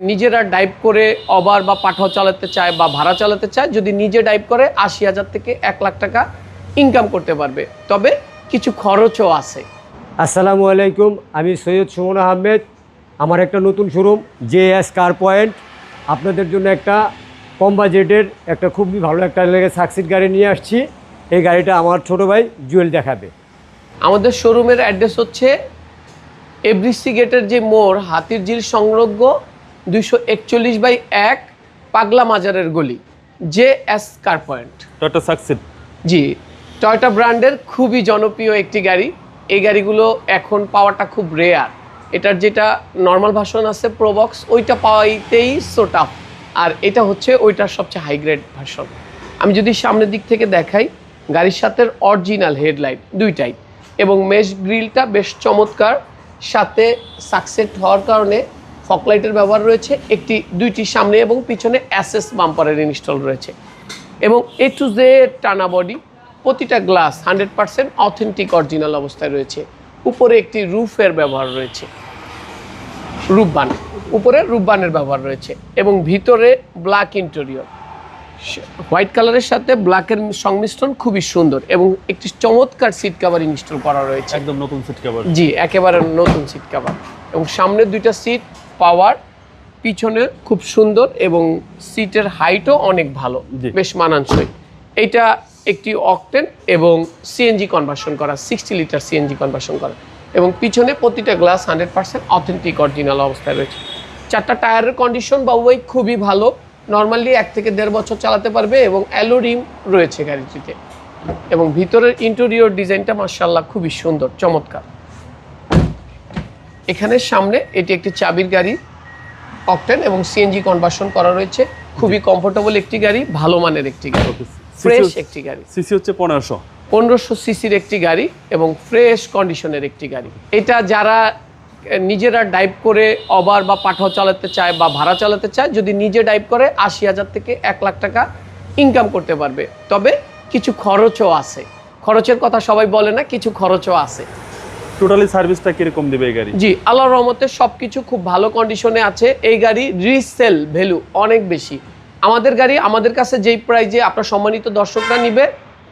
নিজেরা ডাইভ করে অবার বা পাঠাও চালাতে চায় বা ভাড়া চালাতে চায় যদি নিজে ডাইভ করে আশি হাজার থেকে এক লাখ টাকা ইনকাম করতে পারবে। তবে কিছু খরচও আছে। আসসালামু আলাইকুম আমি সৈয়দ সুমন আহমেদ। আমার একটা নতুন showroom J S car point আপনাদের জন্য একটা কম বাজেটের একটা খুবই ভালো একটা লেগে সাকসিড গাড়ি নিয়ে আসছি। এই গাড়িটা আমার ছোট ভাই জুয়েল দেখাবে। আমাদের শোরুমের অ্যাড্রেস হচ্ছে এভরিসি গেটের যে মোড় হাতির ঝিল সংলগ্ন দুইশো একচল্লিশ বাই এক পাগলা মাজারের গলি J S car point Toyota succeed G Toyota ব্র্যান্ডের খুবই জনপ্রিয় একটি গাড়ি। এই গাড়িগুলো এখন পাওয়াটা খুব রেয়ার এটার যেটা নর্মাল ভার্সন আছে প্রোবক্স ওইটা পাওয়াইতেই সো টাফ আর এটা হচ্ছে ওইটার সবচেয়ে হাই গ্রেড ভার্সন আমি যদি সামনের দিক থেকে দেখাই গাড়ির সাথে অরিজিনাল হেডলাইট দুইটাই এবং মেশ গ্রিলটা বেশ চমৎকার। সাথে সাকসেট হওয়ার কারণে ফকলাইটের ব্যবহার রয়েছে একটি দুইটি সামনে এবং পিছনে অ্যাসেস বাম্পারের ইনস্টল রয়েছে। এবং এ টু জে টানা বডি প্রতিটা glass hundred percent authentic original অবস্থায় রয়েছে। উপরে একটি রুফের ব্যবহার রয়েছে। রূপবান উপরে রূপবানের ব্যবহার রয়েছে এবং ভিতরে ব্ল্যাক ইন্টেরিয়র। হোয়াইট কালারের সাথে ব্ল্যাকের সংমিশ্রণ খুবই সুন্দর এবং একটি চমৎকার সিট কাভার ইনস্টল করা রয়েছে। একদম নতুন সিট কাভার। জি একেবারে নতুন সিট কাভার। এবং সামনে দুইটা সিট পাওয়ার পিছনে খুব সুন্দর এবং সিটের হাইটও অনেক ভালো বেশ মানানসই। এইটা একটি অকটেন এবং সিএনজি কনভার্সন করা সিক্সটি লিটার সিএনজি কনভার্সন করা। এবং পিছনে প্রতিটা glass hundred percent authentic original অবস্থায় রয়েছে। চারটা টায়ারের কন্ডিশন বা ওই খুবই ভালো। নর্মালি এক থেকে দেড় বছর চালাতে পারবে এবং অ্যালো রিম রয়েছে গাড়িটিতে। এবং ভিতরের ইন্টেরিয়র ডিজাইনটা মার্শাল্লাহ খুবই সুন্দর চমৎকার। এখানে সামনে এটি একটি চাবির গাড়ি অকটেন এবং সিএনজি কনভার্সন করা রয়েছে। খুবই কমফোর্টেবল একটি গাড়ি ভালো মানের একটি গাড়ি। ফ্রেশ একটি গাড়ি। সিসি হচ্ছে পনেরোশো। পনেরোশো সিসির একটি গাড়ি এবং ফ্রেশ কন্ডিশনের একটি গাড়ি। এটা যারা নিজেরা ডাইভ করে অবার বা পাঠাও চালাতে চায় বা ভাড়া চালাতে চায় যদি নিজে ডাইভ করে আশি হাজার থেকে এক লাখ টাকা ইনকাম করতে পারবে। তবে কিছু খরচও আছে। খরচের কথা সবাই বলে না কিছু খরচও আছে। টোটালি সার্ভিসটা কীরকম দিবে এই গাড়ি? জি আল্লাহর রহমতে সব কিছু খুব ভালো কন্ডিশনে আছে। এই গাড়ি রিসেল ভ্যালু অনেক বেশি। আমাদের গাড়ি আমাদের কাছে যেই প্রাইজে আপনার সম্মানিত দর্শকরা নিবে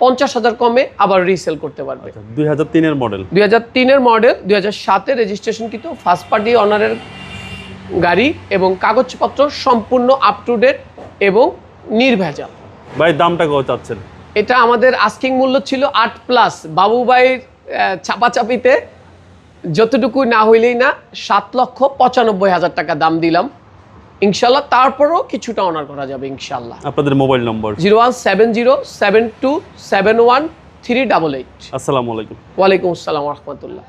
পঞ্চাশ হাজার কমে আবার রিসেল করতে পারবে। দুই হাজার তিনের মডেল দুই হাজার তিনের মডেল দুই হাজার সাতের রেজিস্ট্রেশন কিন্তু ফার্স্ট পার্টি অনারের গাড়ি এবং কাগজপত্র সম্পূর্ণ আপ টু ডেট এবং নির্ভেজাল। ভাই দামটা কত চাচ্ছেন? এটা আমাদের আস্কিং মূল্য ছিল আট প্লাস বাবুবাইয়ের চাপাচাপিতে যতটুকু না হইলেই না সাত লক্ষ পঁচানব্বই হাজার টাকা দাম দিলাম। ইনশাল্লাহ তারপরও কিছুটা অনার করা যাবে ইনশাল্লাহ আপনাদের mobile number zero one seven zero seven two seven one three double eight. আসসালামু আলাইকুম। ওয়ালাইকুম আসসালাম রহমতুল্লাহ।